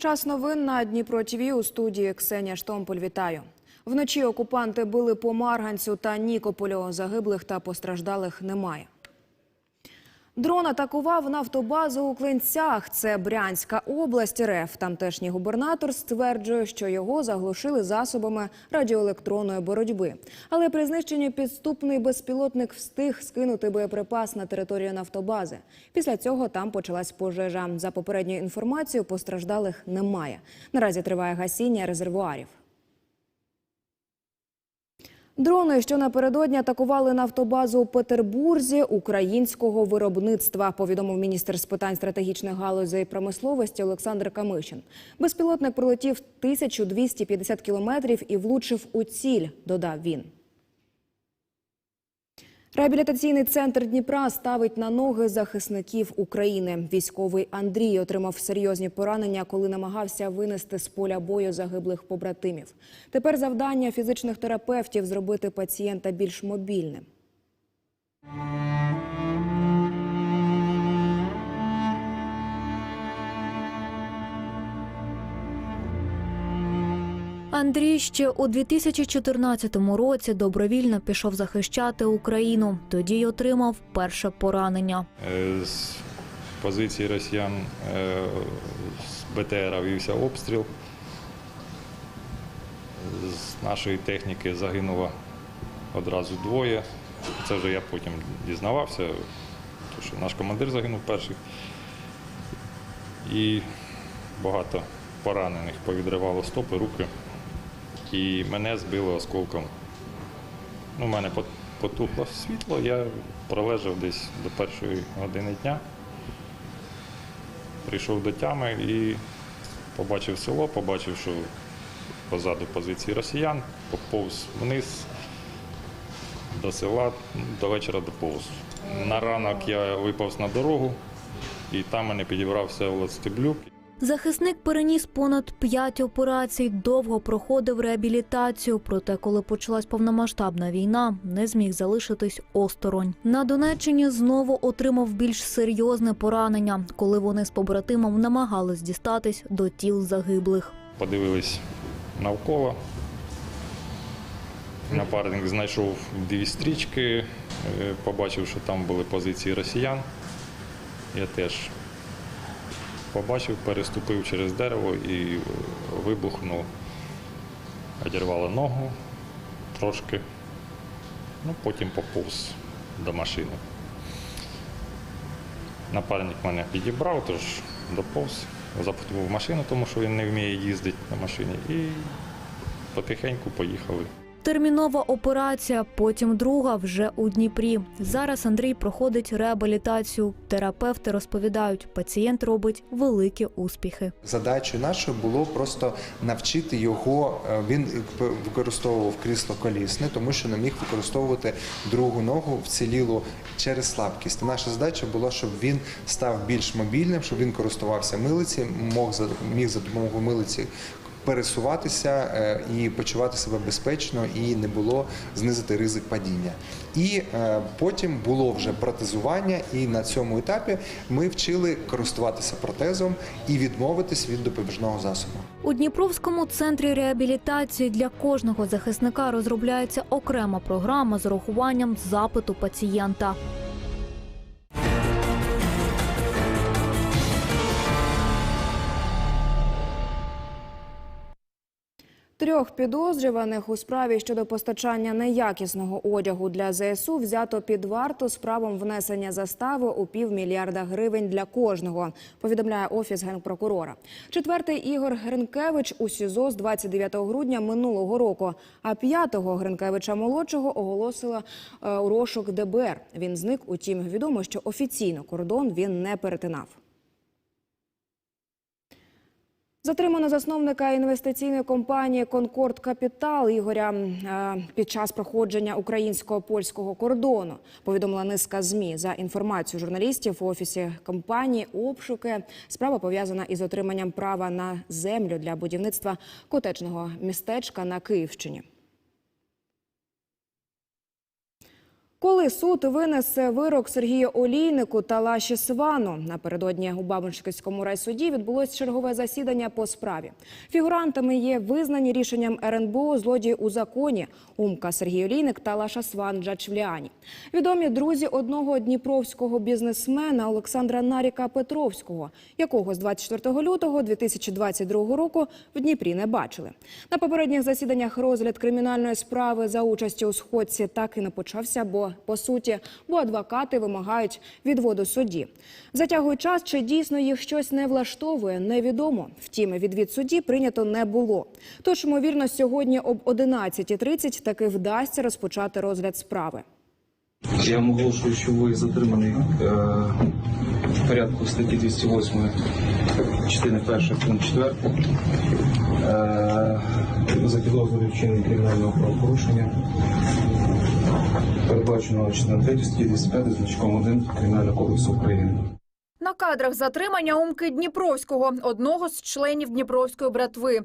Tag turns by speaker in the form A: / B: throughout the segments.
A: Час новин на Дніпро ТВ у студії Ксенія Штомполь. Вітаю. Вночі окупанти били по Марганцю та Нікополю. Загиблих та постраждалих немає. Дрон атакував нафтобазу у Клинцях. Це Брянська область РФ. Тамтешній губернатор стверджує, що його заглушили засобами радіоелектронної боротьби. Але при знищенні підступний безпілотник встиг скинути боєприпас на територію нафтобази. Після цього там почалась пожежа. За попередньою інформацією, постраждалих немає. Наразі триває гасіння резервуарів. Дрони, що напередодні атакували нафтобазу у Петербурзі українського виробництва, повідомив міністр з питань стратегічних галузей промисловості Олександр Камишин. Безпілотник пролетів 1250 кілометрів і влучив у ціль, додав він. Реабілітаційний центр Дніпра ставить на ноги захисників України. Військовий Андрій отримав серйозні поранення, коли намагався винести з поля бою загиблих побратимів. Тепер завдання фізичних терапевтів зробити пацієнта більш мобільним.
B: Андрій ще у 2014 році добровільно пішов захищати Україну. Тоді й отримав перше поранення.
C: Е, З позиції росіян е, з БТРа вівся обстріл. З нашої техніки загинуло одразу двоє. Це вже я потім дізнавався, тому що наш командир загинув перший. І багато поранених повідривало стопи, руки. І мене збило осколком. Ну, у мене потухло світло, я пролежав десь до першої години дня. Прийшов до тями і побачив село, побачив, що позаду позиції росіян, поповз вниз до села, ну, до вечора доповз. На ранок я виповз на дорогу, і там мене підібрав Всеволод Стеблюк.
B: Захисник переніс понад п'ять операцій, довго проходив реабілітацію. Проте, коли почалась повномасштабна війна, не зміг залишитись осторонь. На Донеччині знову отримав більш серйозне поранення, коли вони з побратимом намагались дістатись до тіл загиблих.
C: подивились навколо. Напарник знайшов дві стрічки, е, побачив, що там були позиції росіян. Я теж побачив, переступив через дерево і вибухнув, одірвало ногу трошки, ну, потім поповз до машини. Напарник мене підібрав, тож доповз, запустив в машину, тому що він не вміє їздити на машині, і потихеньку поїхали.
B: Термінова операція, потім друга вже у Дніпрі. Зараз Андрій проходить реабілітацію. Терапевти розповідають, пацієнт робить великі успіхи.
D: Задачою нашою було просто навчити його. е, Він використовував крісло колісне, тому що не міг використовувати другу ногу вцілілу через слабкість. Наша задача була, щоб він став більш мобільним, щоб він користувався милиці, мог міг за допомогою милиці. Пересуватися е, і почувати себе безпечно, і не було знизити ризик падіння. І е, потім було вже протезування, і на цьому етапі ми вчили користуватися протезом і відмовитись від допоміжного засобу.
B: У Дніпровському центрі реабілітації для кожного захисника розробляється окрема програма з урахуванням запиту пацієнта.
A: Трьох підозрюваних у справі щодо постачання неякісного одягу для ЗСУ взято під варту з правом внесення застави у півмільярда гривень для кожного. Повідомляє офіс генпрокурора. Четвертий Ігор Гринкевич у СІЗО з 29 грудня минулого року. А п'ятого Гринкевича молодшого оголосила е, у розшук ДБР. Він зник. Утім, відомо, що офіційно кордон він не перетинав. Затримано засновника інвестиційної компанії Конкорд Капітал Ігоря е, під час проходження українсько-польського кордону. Повідомила низка змі за інформацією журналістів у офісі компанії. Обшуки справа пов'язана із отриманням права на землю для будівництва котечного містечка на Київщині. Коли суд винесе вирок Сергію Олійнику та Лаші Свану напередодні у Бабинському райсуді відбулось чергове засідання по справі. Фігурантами є визнані рішенням РНБО злодії у законі Умка Сергій Олійник та Лаша Сван Джачвліані. Відомі друзі одного дніпровського бізнесмена Олександра Наріка Петровського, якого з 24 лютого 2022 року в Дніпрі не бачили. На попередніх засіданнях розгляд кримінальної справи за участі у сходці так і не почався, бо по суті, бо адвокати вимагають відводу судді. Затягують час, чи дійсно їх щось не влаштовує, невідомо. Втім, відвід судді прийнято не було. Тож, ймовірно, сьогодні об 11.30 таки вдасться розпочати розгляд справи.
E: Я вам оголошую, що ви затриманий е, в порядку статті 208 частини 1 пункт 4 е, за підозрою вчинення кримінального правопорушення, передбаченого частиною 3 статті 205 зі значком 1 Кримінального кодексу України.
F: На кадрах затримання Умки Дніпровського, одного з членів Дніпровської братви.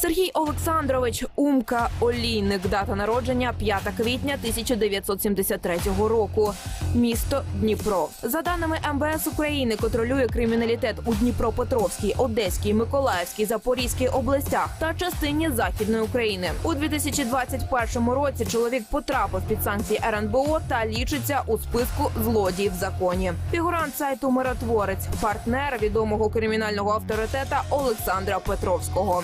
G: Сергій Олександрович Умка Олійник. Дата народження 5 квітня 1973 року. Місто Дніпро. За даними МВС України, контролює криміналітет у Дніпропетровській, Одеській, Миколаївській, Запорізькій областях та частині Західної України. У 2021 році чоловік потрапив під санкції РНБО та лічиться у списку злодіїв в законі. Фігурант сайту Миротворець, партнер відомого кримінального авторитета Олександра Петровського.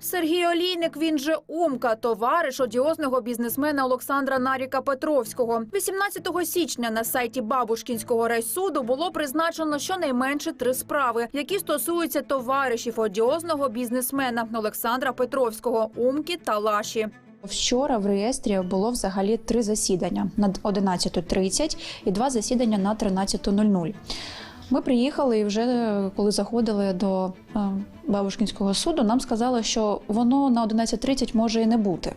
F: Сергій Олійник, він же Умка, товариш одіозного бізнесмена Олександра Наріка Петровського. 18 січня на сайті Бабушкінського райсуду було призначено щонайменше три справи, які стосуються товаришів одіозного бізнесмена Олександра Петровського, Умки та Лаші.
H: Вчора в реєстрі було взагалі три засідання на 11.30 і два засідання на 13.00. Ми приїхали і вже е, коли заходили до е, Бабушкінського суду, нам сказали, що воно на 11.30 може і не бути.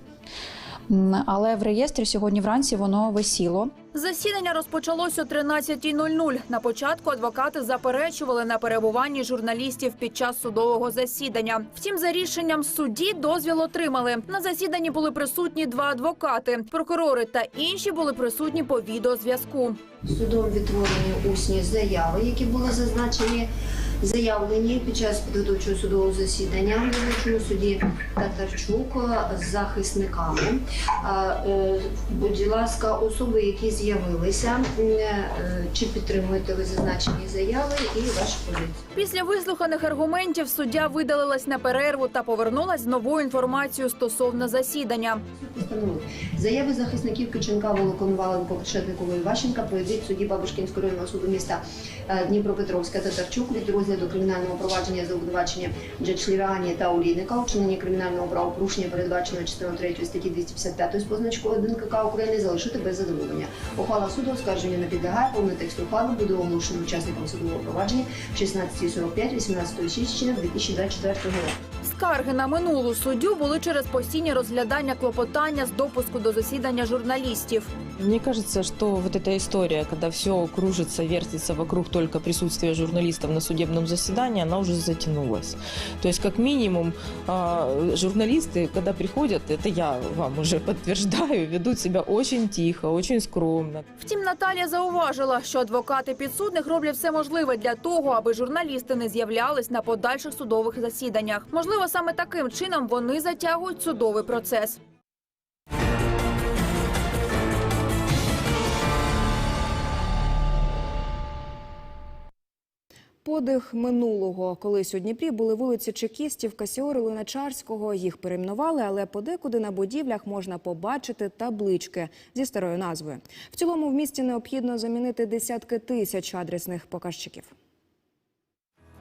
H: Але в реєстрі сьогодні вранці воно висіло.
F: Засідання розпочалось о 13.00. На початку адвокати заперечували на перебуванні журналістів під час судового засідання. Втім, за рішенням судді дозвіл отримали. На засіданні були присутні два адвокати. Прокурори та інші були присутні по відеозв'язку.
I: Судом відтворені усні заяви, які були зазначені, заявлені під час підготовчого судового засідання в виборчому суді Татарчук з захисниками. Е, Будь ласка, особи, які з'явилися, е, чи підтримуєте ви зазначені заяви і вашу позицію?
F: Після вислуханих аргументів суддя видалилась на перерву та повернулась з новою інформацією стосовно засідання.
I: Заяви захисників Киченка, Волоконваленко, Кишетникової Ващенка пройдуть в суді Бабушкінського районного суду міста е, Дніпропетровська Татарчук від розгляду кримінального провадження за обвинувачення Джачлірані та Олійника вчинення кримінального правопорушення, передбаченого частиною 3 статті 255 з позначкою 1 КК України, залишити без задоволення. Ухвала суду оскарження не підлягає, повний текст ухвали буде оголошений учасникам судового провадження в 16.45 18 січня 2024 року.
F: Скарги на минулу суддю були через постійні розглядання клопотання з допуску до засідання журналістів.
J: Мне кажется, что вот эта история, когда все кружится, вертится вокруг только присутствия журналистов на судебном заседании, она уже затянулась. То есть, как минимум, а, журналисты, когда приходят, это я вам уже подтверждаю, ведут себя очень тихо, очень скромно.
F: Втім, Наталія зауважила, що адвокати підсудних роблять все можливе для того, аби журналісти не з'являлись на подальших судових засіданнях. Можливо, саме таким чином вони затягують судовий процес.
A: Подих минулого. Колись у Дніпрі були вулиці Чекістів, Касіори, Луначарського. Їх перейменували, але подекуди на будівлях можна побачити таблички зі старою назвою. В цілому в місті необхідно замінити десятки тисяч адресних показчиків.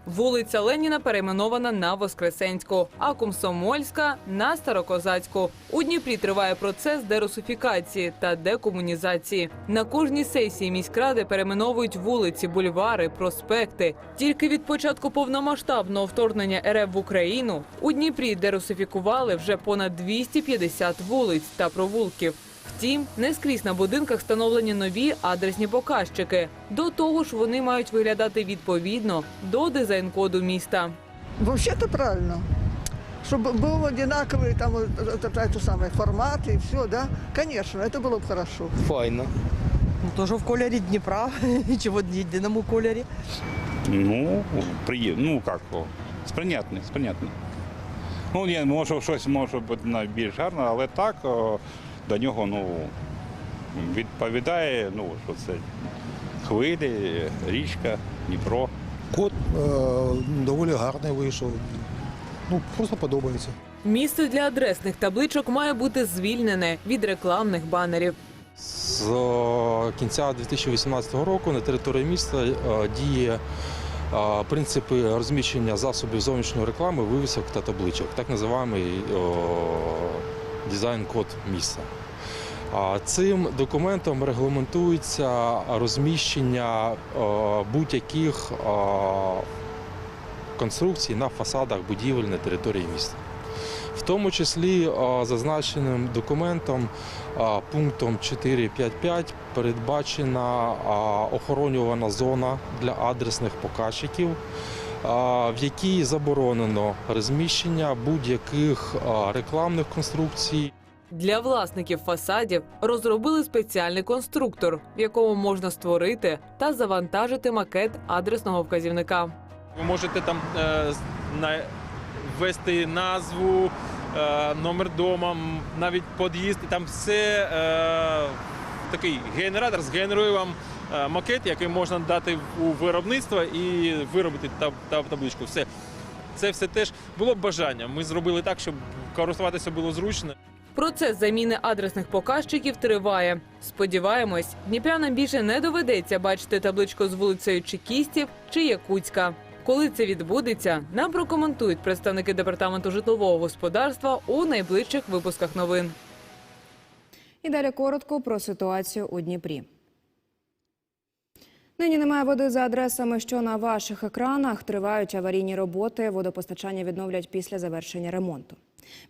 K: Вулиця Леніна перейменована на Воскресенську, а Комсомольська на Старокозацьку. У Дніпрі триває процес дерусифікації та декомунізації. На кожній сесії міськради перейменовують вулиці, бульвари, проспекти. Тільки від початку повномасштабного вторгнення РФ в Україну у Дніпрі дерусифікували вже понад 250 вулиць та провулків. Втім, не скрізь на будинках встановлені нові адресні показчики. До того ж, вони мають виглядати відповідно до дизайн-коду міста.
L: Вообще-то правильно. чтобы был одинаковый там вот это, это, это самое формат и все, да? Конечно, это было бы хорошо.
M: Файно.
J: Ну, тоже в кольорі Дніпра, чи в єдиному кольорі.
N: Ну, приємно, ну як, о, сприйнятний, сприйнятний. Ну, ні, може, щось може бути на більш гарно, але так о, до нього ну, відповідає, ну, що це хвилі, річка, Дніпро.
M: Кот е, доволі гарний вийшов. Ну, просто подобається.
K: Місце для адресних табличок має бути звільнене від рекламних банерів.
E: З е, кінця 2018 року на території міста е, діє е, принципи розміщення засобів зовнішньої реклами, вивісок та табличок, так називаємо дизайн-код міста. Цим документом регламентується розміщення е, будь-яких е, конструкцій на фасадах будівель на території міста. В тому числі е, зазначеним документом пунктом 4.5.5 передбачена охоронювана зона для адресних показчиків, в якій заборонено розміщення будь-яких рекламних конструкцій.
K: Для власників фасадів розробили спеціальний конструктор, в якому можна створити та завантажити макет адресного вказівника.
O: Ви можете там е, ввести назву, е, номер дома, навіть під'їзд, там все е, такий генератор згенерує вам макет, який можна дати у виробництво і виробити та, та, табличку. Все. Це все теж було б бажання. Ми зробили так, щоб користуватися було зручно.
K: Процес заміни адресних показчиків триває. Сподіваємось, дніпрянам більше не доведеться бачити табличку з вулицею Чекістів чи Якутська. Коли це відбудеться, нам прокоментують представники департаменту житлового господарства у найближчих випусках новин.
A: І далі коротко про ситуацію у Дніпрі. Нині немає води за адресами, що на ваших екранах тривають аварійні роботи. Водопостачання відновлять після завершення ремонту.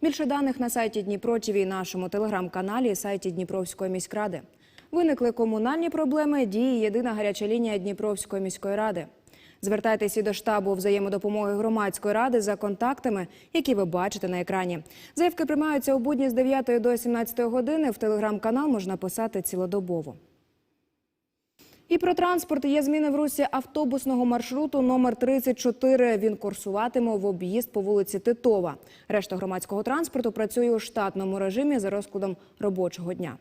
A: Більше даних на сайті Дніпро ТІВІ, нашому телеграм-каналі і сайті Дніпровської міськради. Виникли комунальні проблеми. Діє єдина гаряча лінія Дніпровської міської ради. Звертайтеся до штабу взаємодопомоги громадської ради за контактами, які ви бачите на екрані. Заявки приймаються у будні з 9 до 17 години. В телеграм-канал можна писати цілодобово. І про транспорт є зміни в русі автобусного маршруту номер 34. Він курсуватиме в об'їзд по вулиці Титова. Решта громадського транспорту працює у штатному режимі за розкладом робочого дня.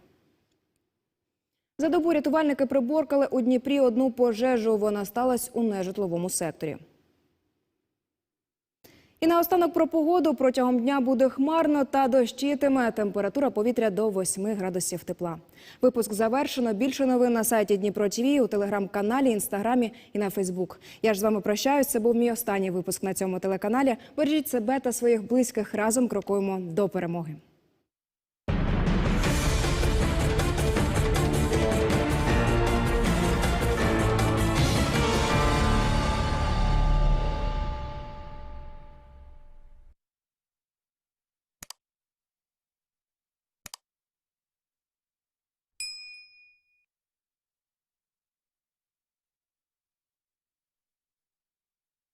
A: За добу рятувальники приборкали у Дніпрі одну пожежу. Вона сталася у нежитловому секторі. І наостанок про погоду протягом дня буде хмарно та дощитиме. Температура повітря до 8 градусів тепла. Випуск завершено. Більше новин на сайті Дніпро ТВ, у телеграм-каналі, інстаграмі і на Фейсбук. Я ж з вами прощаюсь. Це був мій останній випуск на цьому телеканалі. Бережіть себе та своїх близьких. Разом крокуємо до перемоги.